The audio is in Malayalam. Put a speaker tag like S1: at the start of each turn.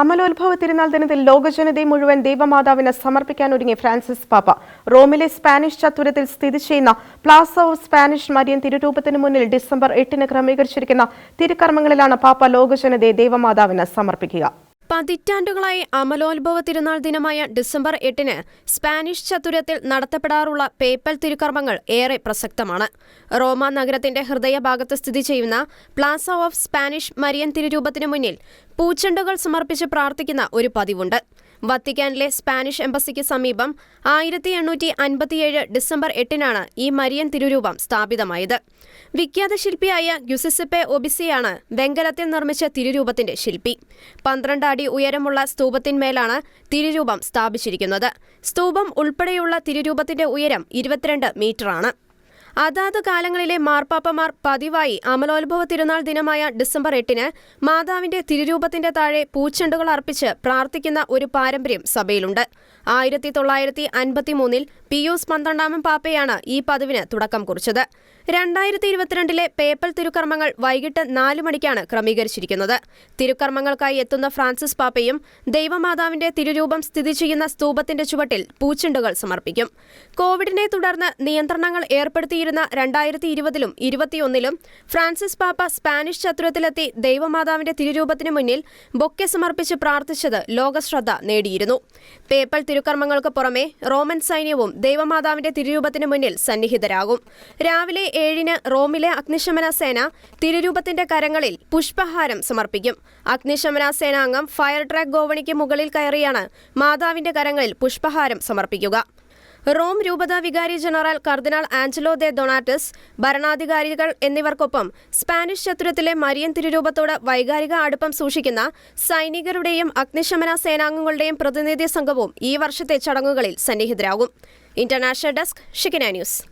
S1: അമലോത്ഭവ തിരുനാൾ ദിനത്തിൽ ലോകജനതയെ മുഴുവൻ ദൈവമാതാവിന് സമർപ്പിക്കാൻ ഒരുങ്ങി ഫ്രാൻസിസ് പാപ്പ. റോമിലെ സ്പാനിഷ് ചത്തുരത്തിൽ സ്ഥിതി ചെയ്യുന്ന പ്ലാസ ഓഫ് സ്പാനിഷ് മരിയൻ തിരുരൂപത്തിന് മുന്നിൽ ഡിസംബർ എട്ടിന് ക്രമീകരിച്ചിരിക്കുന്ന തിരുക്കർമ്മങ്ങളിലാണ് പാപ്പ ലോകജനതയെ ദൈവമാതാവിന് സമർപ്പിക്കുക.
S2: പതിറ്റാണ്ടുകളായി അമലോത്ഭവ തിരുനാൾ ദിനമായ ഡിസംബർ എട്ടിന് സ്പാനിഷ് ചതുരത്തിൽ നടത്തപ്പെടാറുള്ള പേപ്പൽ തിരുക്കർമ്മങ്ങൾ ഏറെ പ്രസക്തമാണ്. റോമ നഗരത്തിന്റെ ഹൃദയഭാഗത്ത് സ്ഥിതി ചെയ്യുന്ന പ്ലാസ ഓഫ് സ്പാനിഷ് മരിയൻ തിരുരൂപത്തിനു മുന്നിൽ പൂച്ചെണ്ടുകൾ സമർപ്പിച്ച് പ്രാർത്ഥിക്കുന്ന ഒരു പതിവുണ്ട്. വത്തിക്കാനിലെ സ്പാനിഷ് എംബസിക്ക് സമീപം ആയിരത്തി എണ്ണൂറ്റി അൻപത്തിയേഴ് ഡിസംബർ എട്ടിനാണ് ഈ മരിയൻ തിരുരൂപം സ്ഥാപിതമായത്. വിഖ്യാത ശില്പിയായ ഗ്യുസിസിപ്പെ ഒബിസിയാണ് വെങ്കലത്തിൽ നിർമ്മിച്ച തിരുരൂപത്തിന്റെ ശില്പി. പന്ത്രണ്ട് അടി ഉയരമുള്ള സ്തൂപത്തിന്മേലാണ് തിരുരൂപം സ്ഥാപിച്ചിരിക്കുന്നത്. സ്തൂപം ഉൾപ്പെടെയുള്ള തിരുരൂപത്തിന്റെ ഉയരം ഇരുപത്തിരണ്ട് മീറ്ററാണ്. അതാത് കാലങ്ങളിലെ മാർപ്പാപ്പമാർ പതിവായി അമലോത്ഭവ തിരുനാൾ ദിനമായ ഡിസംബർ എട്ടിന് മാതാവിന്റെ തിരുരൂപത്തിന്റെ താഴെ പൂച്ചെണ്ടുകൾ അർപ്പിച്ച് പ്രാർത്ഥിക്കുന്ന ഒരു പാരമ്പര്യം സഭയിലുണ്ട്. ആയിരത്തി തൊള്ളായിരത്തി അൻപത്തിമൂന്നിൽ പിയൂസ് പന്ത്രണ്ടാമൻ പാപ്പയാണ് ഈ പതിവിന് തുടക്കം കുറിച്ചത്. രണ്ടായിരത്തി ഇരുപത്തിരണ്ടിലെ പേപ്പൽ തിരുക്കർമ്മങ്ങൾ വൈകിട്ട് നാല് മണിക്കാണ് ക്രമീകരിച്ചിരിക്കുന്നത്. തിരുക്കർമ്മങ്ങൾക്കായി എത്തുന്ന ഫ്രാൻസിസ് പാപ്പയും ദൈവമാതാവിന്റെ തിരുരൂപം സ്ഥിതി ചെയ്യുന്ന സ്തൂപത്തിന്റെ ചുവട്ടിൽ പൂച്ചെണ്ടുകൾ സമർപ്പിക്കും. കോവിഡിനെ തുടർന്ന് നിയന്ത്രണങ്ങൾ ഏർപ്പെടുത്തിയിരുന്ന രണ്ടായിരത്തി ഇരുപതിലും ഇരുപത്തിയൊന്നിലും ഫ്രാൻസിസ് പാപ്പ സ്പാനിഷ് ചതുരത്തിലെത്തി ദൈവമാതാവിന്റെ തിരുരൂപത്തിന് മുന്നിൽ ബൊക്കെ സമർപ്പിച്ച് പ്രാർത്ഥിച്ചത് ലോകശ്രദ്ധ നേടിയിരുന്നു. പേപ്പൽ തിരുക്കർമ്മങ്ങൾക്ക് പുറമെ റോമൻ സൈന്യവും ദൈവമാതാവിന്റെ തിരുരൂപത്തിന് മുന്നിൽ സന്നിഹിതരാകും. രാവിലെ ഏഴിന് റോമിലെ അഗ്നിശമന സേന തിരുരൂപത്തിന്റെ കരങ്ങളിൽ പുഷ്പഹാരം സമർപ്പിക്കും. അഗ്നിശമന സേനാംഗം ഫയർ ട്രാക്ക് ഗോവണിക്ക് മുകളിൽ കയറിയാണ് മാതാവിന്റെ കരങ്ങളിൽ പുഷ്പഹാരം സമർപ്പിക്കുക. റോം രൂപതാ വികാരി ജനറൽ കർദിനാൾ ആഞ്ചലോ ദേ ഡൊണാറ്റസ് ഭരണാധികാരികൾ എന്നിവർക്കൊപ്പം സ്പാനിഷ് ചത്രത്തിലെ മരിയൻ തിരുരൂപത്തോട് വൈകാരിക അടുപ്പം സൂക്ഷിക്കുന്ന സൈനികരുടെയും അഗ്നിശമന സേനാംഗങ്ങളുടെയും പ്രതിനിധി സംഘവും ഈ വർഷത്തെ ചടങ്ങുകളിൽ സന്നിഹിതരാകും. ഇന്റർനാഷണൽ ഡെസ്ക് ഷിക്കന ന്യൂസ്.